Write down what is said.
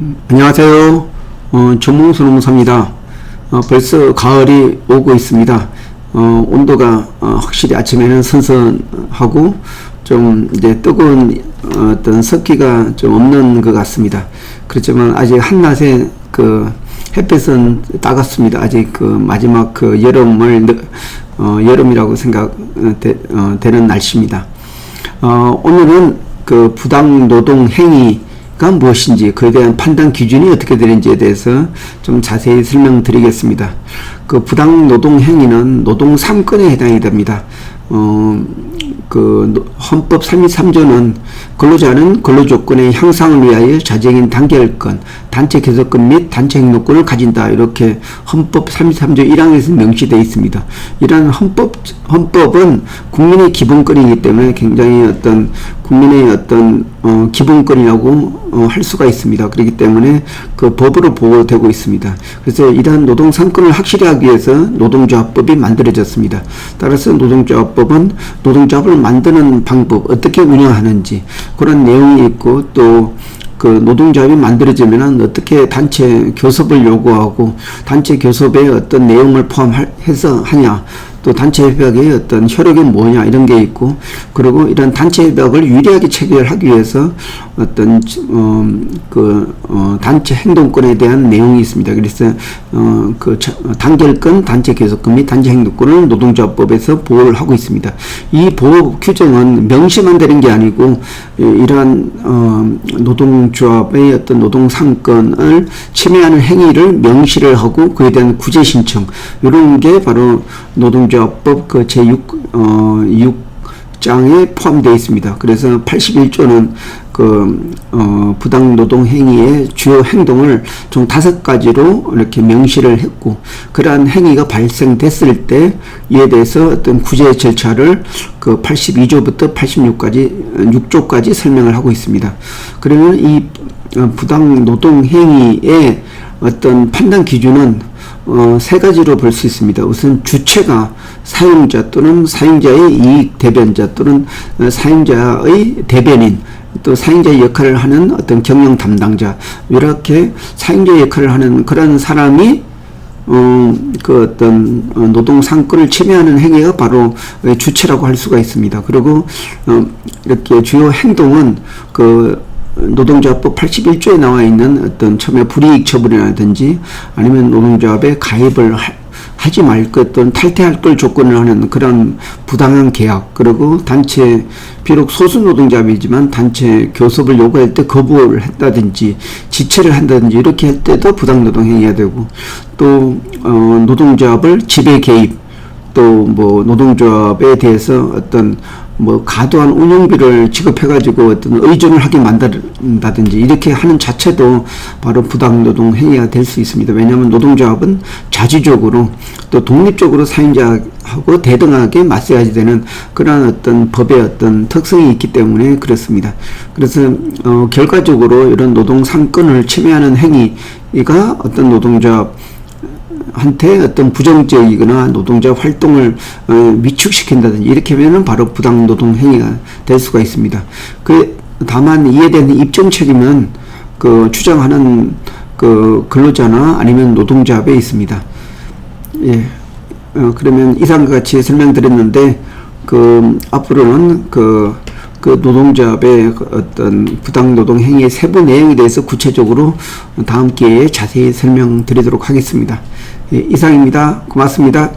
음, 안녕하세요. 어, 전몽수노무사입니다. 어, 벌써 가을이 오고 있습니다. 어, 온도가 어, 확실히 아침에는 선선하고 좀 이제 뜨거운 어, 어떤 습기가 좀 없는 것 같습니다. 그렇지만 아직 한낮에 그 햇볕은 따갑습니다. 아직 그 마지막 그 여름을 느- 어, 여름이라고 생각 어, 되, 어, 날씨입니다. 어, 오늘은 그 부당 노동 행위 가 무엇인지 그에 대한 판단 기준이 어떻게 되는지에 대해서 좀 자세히 설명드리겠습니다. 그 부당 노동 행위는 노동 3건에 해당이 됩니다. 어, 그 노- 헌법 33조는 근로자는 근로조건의 향상을 위하여 자정인 단결권, 단체 개설권 및 단체 행동권을 가진다. 이렇게 헌법 33조 1항에서 명시되어 있습니다. 이러한 헌법, 헌법은 국민의 기본권이기 때문에 굉장히 어떤 국민의 어떤 어, 기본권이라고 어, 할 수가 있습니다. 그렇기 때문에 그 법으로 보호되고 있습니다. 그래서 이러한 노동 상권을 확실히 하기 위해서 노동조합법이 만들어졌습니다. 따라서 노동조합법은 노동조합을 만드는 방법, 어떻게 운영하는지 그런 내용이 있고 또그 노동조합이 만들어지면은 어떻게 단체 교섭을 요구하고 단체 교섭에 어떤 내용을 포함해서 하냐 또 단체 협약의 어떤 효력이 뭐냐 이런 게 있고 그리고 이런 단체 협약을 유리하게 체결하기 위해서 어떤 어 그 어, 단체 행동권에 대한 내용이 있습니다. 그래서 어 그 단결권, 단체 교섭권 및 단체 행동권을 노동조합법에서 보호를 하고 있습니다. 이 보호 규정은 명시만 되는 게 아니고 이- 이러한 어 노동조합의 어떤 노동 상권을 침해하는 행위를 명시를 하고 그에 대한 구제 신청 이런 게 바로 노동 조합법 그 제6 어 6장에 포함되어 있습니다. 그래서 81조는 그, 어, 부당 노동 행위의 주요 행동을 총 다섯 가지로 이렇게 명시를 했고, 그러한 행위가 발생됐을 때, 이에 대해서 어떤 구제 절차를 그 82조부터 86까지, 6조까지 설명을 하고 있습니다. 그러면 이 어, 부당 노동 행위의 어떤 판단 기준은 어, 세 가지로 볼 수 있습니다. 우선 주체가 사용자 또는 사용자의 이익 대변자 또는 어, 사용자의 대변인 또 사용자의 역할을 하는 어떤 경영 담당자 이렇게 사용자 역할을 하는 그런 사람이 어, 그 어떤 어, 노동 상권을 침해하는 행위가 바로 어, 주체라고 할 수가 있습니다. 그리고 어, 이렇게 주요 행동은 그 노동조합법 81조에 나와 있는 어떤 처음에 불이익 처분이라든지 아니면 노동조합에 가입을 하, 하지 말 것 또는 탈퇴할 걸 조건을 하는 그런 부당한 계약 그리고 단체 비록 소수 노동조합이지만 단체 교섭을 요구할 때 거부를 했다든지 지체를 한다든지 이렇게 할 때도 부당 노동 행위가 되고 또 어, 노동조합을 지배 개입 또 뭐 노동조합에 대해서 어떤 뭐 과도한 운영비를 지급해가지고 어떤 의존을 하게 만든다든지 이렇게 하는 자체도 바로 부당노동 행위가 될 수 있습니다. 왜냐하면 노동조합은 자주적으로 또 독립적으로 사용자하고 대등하게 맞서야지 되는 그러한 어떤 법의 어떤 특성이 있기 때문에 그렇습니다. 그래서 어, 결과적으로 이런 노동 상권을 침해하는 행위가 어떤 노동조합 한테 어떤 부정적이거나 노동자 활동을 어, 위축시킨다든지 이렇게 하면은 바로 부당 노동 행위가 될 수가 있습니다. 그 다만 이에 대한 입증 책임은 그 주장하는 그 근로자나 아니면 노동자에 있습니다. 예. 어, 그러면 이상과 같이 설명드렸는데 그 앞으로는 그, 그그 어떤 부당 노동 행위의 세부 내용에 대해서 구체적으로 다음 기회에 자세히 설명드리도록 하겠습니다. 예, 이상입니다. 고맙습니다.